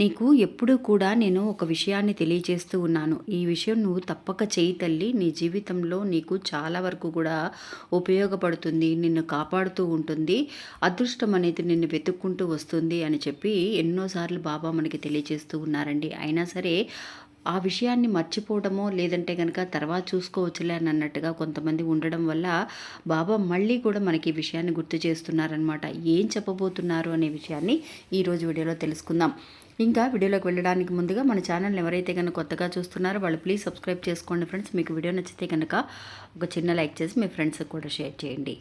నీకు ఎప్పుడూ కూడా నేను ఒక విషయాన్ని తెలియజేస్తూ ఉన్నాను. ఈ విషయం నువ్వు తప్పక చేయి తల్లి. నీ జీవితంలో నీకు చాలా వరకు కూడా ఉపయోగపడుతుంది. నిన్ను కాపాడుతూ ఉంటుంది. అదృష్టం అనేది నిన్ను వెతుక్కుంటూ వస్తుంది అని చెప్పి ఎన్నోసార్లు బాబా మనకి తెలియజేస్తూ ఉన్నారండి. అయినా సరే ఆ విషయాన్ని మర్చిపోవడమో లేదంటే కనుక తర్వాత చూసుకోవచ్చులే అని అన్నట్టుగా కొంతమంది ఉండడం వల్ల బాబా మళ్ళీ కూడా మనకి ఈ విషయాన్ని గుర్తు చేస్తున్నారనమాట ఏం చెప్పబోతున్నారు అనే విషయాన్ని ఈరోజు వీడియోలో తెలుసుకుందాం. ఇంకా వీడియోలోకి వెళ్ళడానికి ముందుగా మన ఛానల్ని ఎవరైతే కనుక కొత్తగా చూస్తున్నారో వాళ్ళు ప్లీజ్ సబ్స్క్రైబ్ చేసుకోండి ఫ్రెండ్స్. మీకు వీడియో నచ్చితే కనుక ఒక చిన్న లైక్ చేసి మీ ఫ్రెండ్స్కి కూడా షేర్ చేయండి.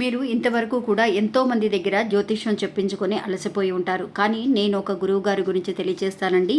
మీరు ఇంతవరకు కూడా ఎంతో మంది దగ్గర జ్యోతిష్యం చెప్పించుకొని అలసిపోయి ఉంటారు. కానీ నేను ఒక గురువు గారి గురించి తెలియజేస్తానండి.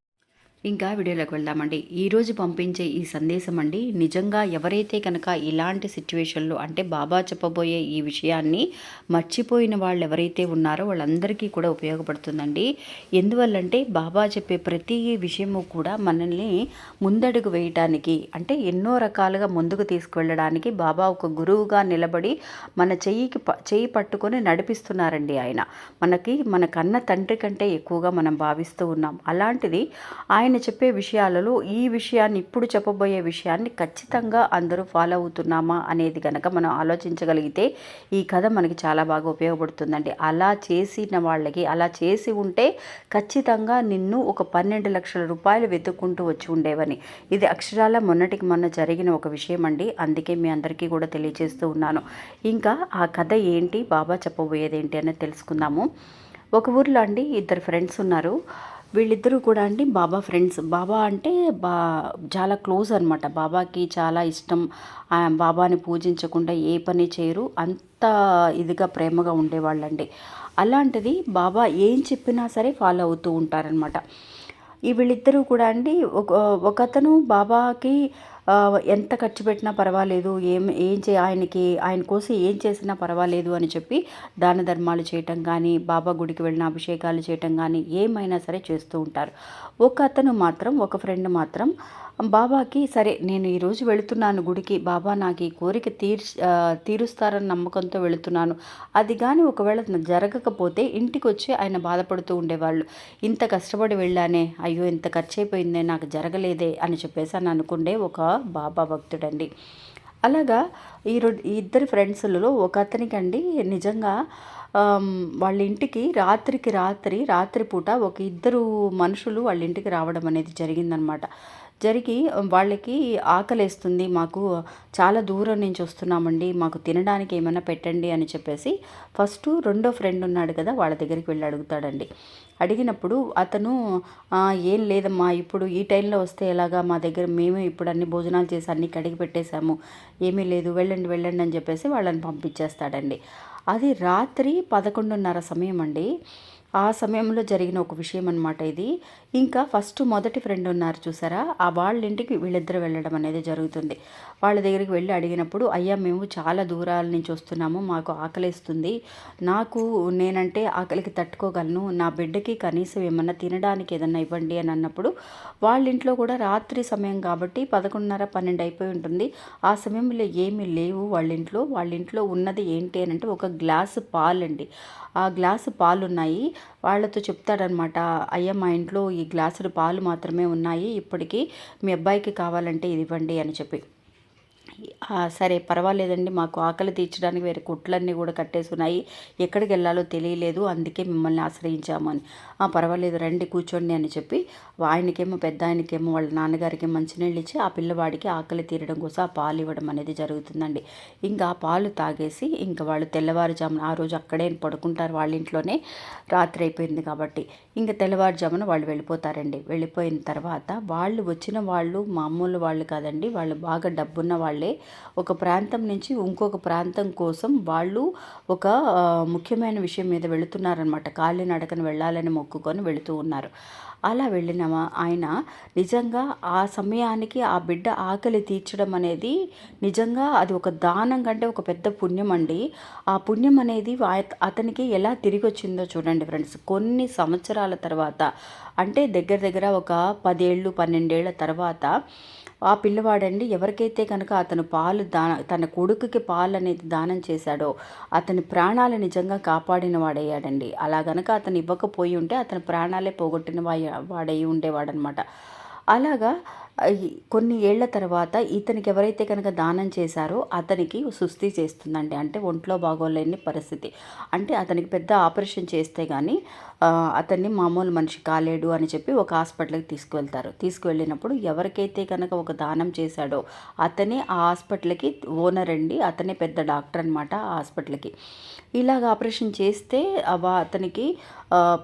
ఇంకా వీడియోలోకి వెళ్దామండి. ఈరోజు పంపించే ఈ సందేశం అండి నిజంగా ఎవరైతే కనుక ఇలాంటి సిచ్యువేషన్లో అంటే బాబా చెప్పబోయే ఈ విషయాన్ని మర్చిపోయిన వాళ్ళు ఎవరైతే ఉన్నారో వాళ్ళందరికీ కూడా ఉపయోగపడుతుందండి. ఎందువల్లంటే బాబా చెప్పే ప్రతి విషయము కూడా మనల్ని ముందడుగు వేయటానికి అంటే ఎన్నో రకాలుగా ముందుకు తీసుకువెళ్ళడానికి బాబా ఒక గురువుగా నిలబడి మన చెయ్యికి చెయ్యి పట్టుకొని నడిపిస్తున్నారండి ఆయన. మనకి మన కన్న తండ్రి కంటే ఎక్కువగా మనం భావిస్తూ ఉన్నాం. అలాంటిది ఆయన ఆయన చెప్పే విషయాలలో ఈ విషయాన్ని ఇప్పుడు చెప్పబోయే విషయాన్ని ఖచ్చితంగా అందరూ ఫాలో అవుతున్నామా అనేది కనుక మనం ఆలోచించగలిగితే ఈ కథ మనకి చాలా బాగా ఉపయోగపడుతుందండి. అలా చేసిన వాళ్ళకి అలా చేసి ఉంటే ఖచ్చితంగా నిన్ను ఒక పన్నెండు లక్షల రూపాయలు వెతుక్కుంటూ వచ్చి ఉండేవని. ఇది అక్షరాల మొన్నటికి మొన్న జరిగిన ఒక విషయం అండి అందుకే మీ అందరికీ కూడా తెలియజేస్తూ ఉన్నాను. ఇంకా ఆ కథ ఏంటి బాబా చెప్పబోయేది ఏంటి అనేది తెలుసుకుందాము. ఒక ఊర్లో అండి ఇద్దరు ఫ్రెండ్స్ ఉన్నారు. వీళ్ళిద్దరూ కూడా అండి బాబా ఫ్రెండ్స్. బాబా అంటే బా చాలా క్లోజ్ అనమాట బాబాకి చాలా ఇష్టం. బాబాని పూజించకుండా ఏ పని చేయరు. అంత ఇదిగా ప్రేమగా ఉండేవాళ్ళండి. అలాంటిది బాబా ఏం చెప్పినా సరే ఫాలో అవుతూ ఉంటారనమాట ఈ వీళ్ళిద్దరూ కూడా అండి ఒక ఒకతను బాబాకి ఎంత ఖర్చు పెట్టినా పర్వాలేదు ఏం ఏం చే ఆయనకి ఆయన కోసం ఏం చేసినా పర్వాలేదు అని చెప్పి దాన ధర్మాలు చేయటం కానీ బాబా గుడికి వెళ్ళిన అభిషేకాలు చేయటం కానీ ఏమైనా సరే చేస్తూ ఉంటారు. ఒక అతను మాత్రం ఒక ఫ్రెండ్ మాత్రం బాబాకి సరే నేను ఈరోజు వెళుతున్నాను గుడికి బాబా నాకు ఈ కోరిక తీర్ తీరుస్తారని నమ్మకంతో వెళుతున్నాను. అది కానీ ఒకవేళ జరగకపోతే ఇంటికి వచ్చి ఆయన బాధపడుతూ ఉండేవాళ్ళు. ఇంత కష్టపడి వెళ్ళానే అయ్యో ఇంత ఖర్చు అయిపోయిందే నాకు జరగలేదే అని చెప్పేసి అని అనుకుండే ఒక బాబా భక్తుడండి. అలాగా ఈ ఇద్దరు ఫ్రెండ్స్లలో ఒక అతనికండి నిజంగా వాళ్ళ ఇంటికి రాత్రికి రాత్రి రాత్రిపూట ఒక ఇద్దరు మనుషులు వాళ్ళ ఇంటికి రావడం అనేది జరిగిందనమాట. జరిగి వాళ్ళకి ఆకలేస్తుంది. మాకు చాలా దూరం నుంచి వస్తున్నామండి. మాకు తినడానికి ఏమైనా పెట్టండి అని చెప్పేసి ఫస్ట్ రెండో ఫ్రెండ్ ఉన్నాడు కదా వాళ్ళ దగ్గరికి వెళ్ళి అడుగుతాడండి. అడిగినప్పుడు అతను ఏం లేదమ్మా ఇప్పుడు ఈ టైంలో వస్తే ఎలాగా? మా దగ్గర మేమే ఇప్పుడు అన్ని భోజనాలు చేసి అన్ని కడిగి పెట్టేశాము. ఏమీ లేదు వెళ్ళండి వెళ్ళండి అని చెప్పేసి వాళ్ళని పంపించేస్తాడండి. అది రాత్రి పదకొండున్నర సమయం అండి. ఆ సమయంలో జరిగిన ఒక విషయం అనమాట ఇది. ఇంకా ఫస్ట్ మొదటి ఫ్రెండ్ ఉన్నారు చూసారా? ఆ వాళ్ళ ఇంటికి వీళ్ళిద్దరు వెళ్ళడం అనేది జరుగుతుంది. వాళ్ళ దగ్గరికి వెళ్ళి అడిగినప్పుడు అయ్యా మేము చాలా దూరాల నుంచి వస్తున్నాము మాకు ఆకలిస్తుంది. నాకు నేనంటే ఆకలికి తట్టుకోగలను. నా బిడ్డకి కనీసం ఏమన్నా తినడానికి ఏదన్నా ఇవ్వండి అని అన్నప్పుడు వాళ్ళ ఇంట్లో కూడా రాత్రి సమయం కాబట్టి పదకొండున్నర పన్నెండు అయిపోయి ఉంటుంది. ఆ సమయంలో ఏమీ లేవు వాళ్ళ ఇంట్లో వాళ్ళ ఇంట్లో ఉన్నది ఏంటి అని అంటే ఒక గ్లాసు పాలండి. ఆ గ్లాసు పాలు ఉన్నాయి వాళ్ళతో చెప్తాడనమాట అయ్యా మా ఇంట్లో ఈ గ్లాసులు పాలు మాత్రమే ఉన్నాయి ఇప్పటికీ మీ అబ్బాయికి కావాలంటే ఇది ఇవ్వండి అని చెప్పి. సరే పర్వాలేదండి. మాకు ఆకలి తీర్చడానికి వేరే కుట్లన్నీ కూడా కట్టేసి ఉన్నాయి ఎక్కడికి వెళ్ళాలో తెలియలేదు. అందుకే మిమ్మల్ని ఆశ్రయించాము అని. "ఆ, పర్వాలేదు రండి కూర్చోండి అని చెప్పి ఆయనకేమో పెద్ద ఆయనకేమో వాళ్ళ నాన్నగారికి మంచినీళ్ళు ఇచ్చి ఆ పిల్లవాడికి ఆకలి తీరడం కోసం ఆ పాలు ఇవ్వడం అనేది జరుగుతుందండి. ఇంకా ఆ పాలు తాగేసి ఇంకా వాళ్ళు తెల్లవారుజామున ఆ రోజు అక్కడే పడుకుంటారు వాళ్ళ ఇంట్లోనే. రాత్రి అయిపోయింది కాబట్టి ఇంకా తెల్లవారుజామున వాళ్ళు వెళ్ళిపోతారండి. వెళ్ళిపోయిన తర్వాత వాళ్ళు వచ్చిన వాళ్ళు మామూలు వాళ్ళు కాదండి. వాళ్ళు బాగా డబ్బున్న వాళ్ళే. ఒక ప్రాంతం నుంచి ఇంకొక ప్రాంతం కోసం వాళ్ళు ఒక ముఖ్యమైన విషయం మీద వెళుతున్నారనమాట కాలినడకన వెళ్ళాలని మొక్కుకొని వెళుతూ ఉన్నారు. అలా వెళ్ళిన ఆయన నిజంగా ఆ సమయానికి ఆ బిడ్డ ఆకలి తీర్చడం అనేది నిజంగా అది ఒక దానం కంటే ఒక పెద్ద పుణ్యం అండి. ఆ పుణ్యం అనేది అతనికి ఎలా తిరిగి వచ్చిందో చూడండి ఫ్రెండ్స్. కొన్ని సంవత్సరాల తర్వాత అంటే దగ్గర దగ్గర ఒక పదేళ్ళు పన్నెండేళ్ళ తర్వాత ఆ పిల్లవాడండి ఎవరికైతే కనుక అతను పాలు దాన తన కొడుకుకి పాలు అనేది దానం చేశాడో అతని ప్రాణాలు నిజంగా కాపాడిన వాడయ్యాడండి. అలా గనక అతను ఇవ్వకపోయి ఉంటే అతని ప్రాణాలే పోగొట్టిన వాయ వాడయి ఉండేవాడనమాట అలాగా కొన్ని ఏళ్ళ తర్వాత ఇతనికి ఎవరైతే కనుక దానం చేశారో అతనికి సుస్థి చేస్తుందండి. అంటే ఒంట్లో బాగోలేని పరిస్థితి. అంటే అతనికి పెద్ద ఆపరేషన్ చేస్తే కానీ అతన్ని మామూలు మనిషి కాలేడు అని చెప్పి ఒక హాస్పిటల్కి తీసుకువెళ్తారు. తీసుకువెళ్ళినప్పుడు ఎవరికైతే కనుక ఒక దానం చేశాడో అతనే ఆ హాస్పిటల్కి ఓనర్ అండి. అతనే పెద్ద డాక్టర్ అనమాట ఆ హాస్పిటల్కి. ఇలాగ ఆపరేషన్ చేస్తే అతనికి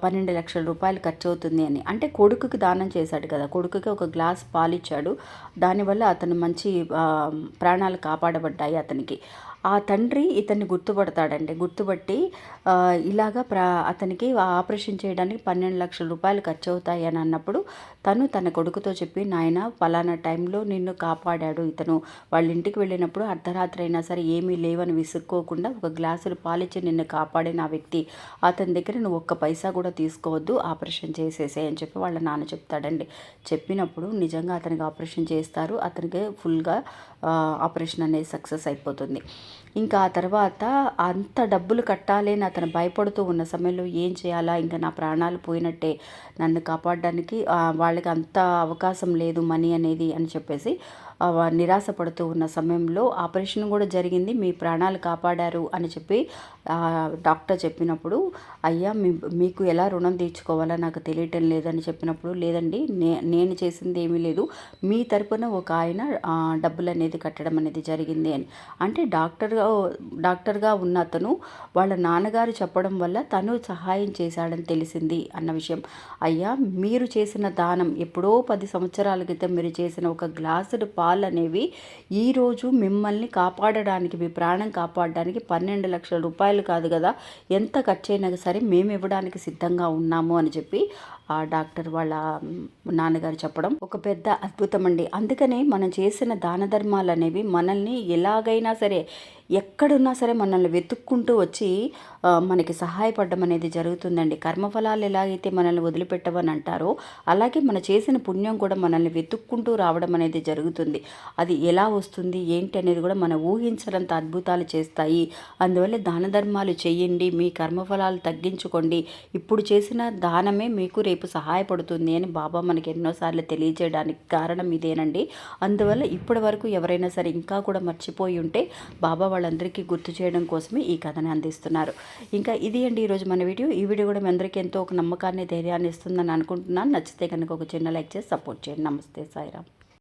పన్నెండు లక్షల రూపాయలు ఖర్చు అవుతుంది అని. అంటే కొడుకుకి దానం చేశాడు కదా. కొడుకుకి ఒక గ్లాస్ పాలిచ్చాడు దానివల్ల అతను మంచి ప్రాణాలు కాపాడబడ్డాయి అతనికి. ఆ తండ్రి ఇతన్ని గుర్తుపడతాడండి. గుర్తుపట్టి ఇలాగ ఇలాగా ప్రా అతనికి ఆపరేషన్ చేయడానికి పన్నెండు లక్షల రూపాయలు ఖర్చు అవుతాయి అని అన్నప్పుడు తను తన కొడుకుతో చెప్పి నాయన ఫలానా టైంలో నిన్ను కాపాడాడు ఇతను. వాళ్ళ ఇంటికి వెళ్ళినప్పుడు అర్ధరాత్రి అయినా సరే ఏమీ లేవని విసుక్కోకుండా ఒక గ్లాసులు పాలిచ్చి నిన్ను కాపాడిన ఆ వ్యక్తి. అతని దగ్గర నువ్వు ఒక్క పైసా కూడా తీసుకోవద్దు. ఆపరేషన్ చేసేసే అని చెప్పి వాళ్ళ నాన్న చెప్తాడండి. చెప్పినప్పుడు నిజంగా అతనికి ఆపరేషన్ చేస్తారు. అతనికి ఫుల్గా ఆపరేషన్ అనేది సక్సెస్ అయిపోతుంది. ఇంకా ఆ తర్వాత అంత డబ్బులు కట్టాలి అని అతను భయపడుతూ ఉన్న సమయంలో ఏం చేయాలా? ఇంకా నా ప్రాణాలు పోయినట్టే. నన్ను కాపాడడానికి వాళ్ళకి అంత అవకాశం లేదు మనీ అనేది అని చెప్పేసి నిరాశ పడుతూ నిరాశపడుతూ ఉన్న సమయంలో ఆపరేషన్ కూడా జరిగింది. మీ ప్రాణాలు కాపాడారు అని చెప్పి డాక్టర్ చెప్పినప్పుడు అయ్యా మీ మీకు ఎలా రుణం తీర్చుకోవాలో? నాకు తెలియటం లేదని చెప్పినప్పుడు లేదండి నే నేను చేసింది ఏమీ లేదు. మీ తరపున ఒక ఆయన డబ్బులు అనేది కట్టడం అనేది జరిగింది అని. అంటే డాక్టర్గా డాక్టర్గా ఉన్న అతను వాళ్ళ నాన్నగారు చెప్పడం వల్ల తను సహాయం చేశాడని తెలిసింది అన్న విషయం. అయ్యా మీరు చేసిన దానం ఎప్పుడో పది సంవత్సరాల క్రితం మీరు చేసిన ఒక గ్లాసుడు పాలు అనేవి ఈరోజు మిమ్మల్ని కాపాడడానికి మీ ప్రాణం కాపాడడానికి పన్నెండు లక్షల రూపాయలు కాదు కదా ఎంత ఖర్చు అయినా సరే మేము ఇవ్వడానికి సిద్ధంగా ఉన్నాము అని చెప్పి ఆ డాక్టర్ వాళ్ళ నాన్నగారు చెప్పడం ఒక పెద్ద అద్భుతం అండి అందుకనే మనం చేసిన దాన ధర్మాలు అనేవి మనల్ని ఎలాగైనా సరే ఎక్కడున్నా సరే మనల్ని వెతుక్కుంటూ వచ్చి మనకి సహాయపడడం అనేది జరుగుతుందండి. కర్మఫలాలు ఎలాగైతే మనల్ని వదిలిపెట్టవని అంటారో అలాగే మన చేసిన పుణ్యం కూడా మనల్ని వెతుక్కుంటూ రావడం అనేది జరుగుతుంది. అది ఎలా వస్తుంది ఏంటి అనేది కూడా మనం ఊహించడంత అద్భుతాలు చేస్తాయి. అందువల్ల దాన ధర్మాలు చేయండి మీ కర్మఫలాలు తగ్గించుకోండి. ఇప్పుడు చేసిన దానమే మీకు రేపు సహాయపడుతుంది అని బాబా మనకి ఎన్నోసార్లు తెలియజేయడానికి కారణం ఇదేనండి. అందువల్ల ఇప్పటి వరకు ఎవరైనా సరే ఇంకా కూడా మర్చిపోయి ఉంటే బాబా వాళ్ళందరికీ గుర్తు చేయడం కోసమే ఈ కథని అందిస్తున్నారు. ఇంకా ఇది అండి ఈరోజు మన వీడియో. ఈ వీడియో కూడా మీ అందరికీ ఎంతో ఒక నమ్మకాన్ని ధైర్యాన్ని ఇస్తుందని అనుకుంటున్నాను. నచ్చితే కనుక ఒక చిన్న లైక్ చేసి సపోర్ట్ చేయండి. నమస్తే సాయిరామ్.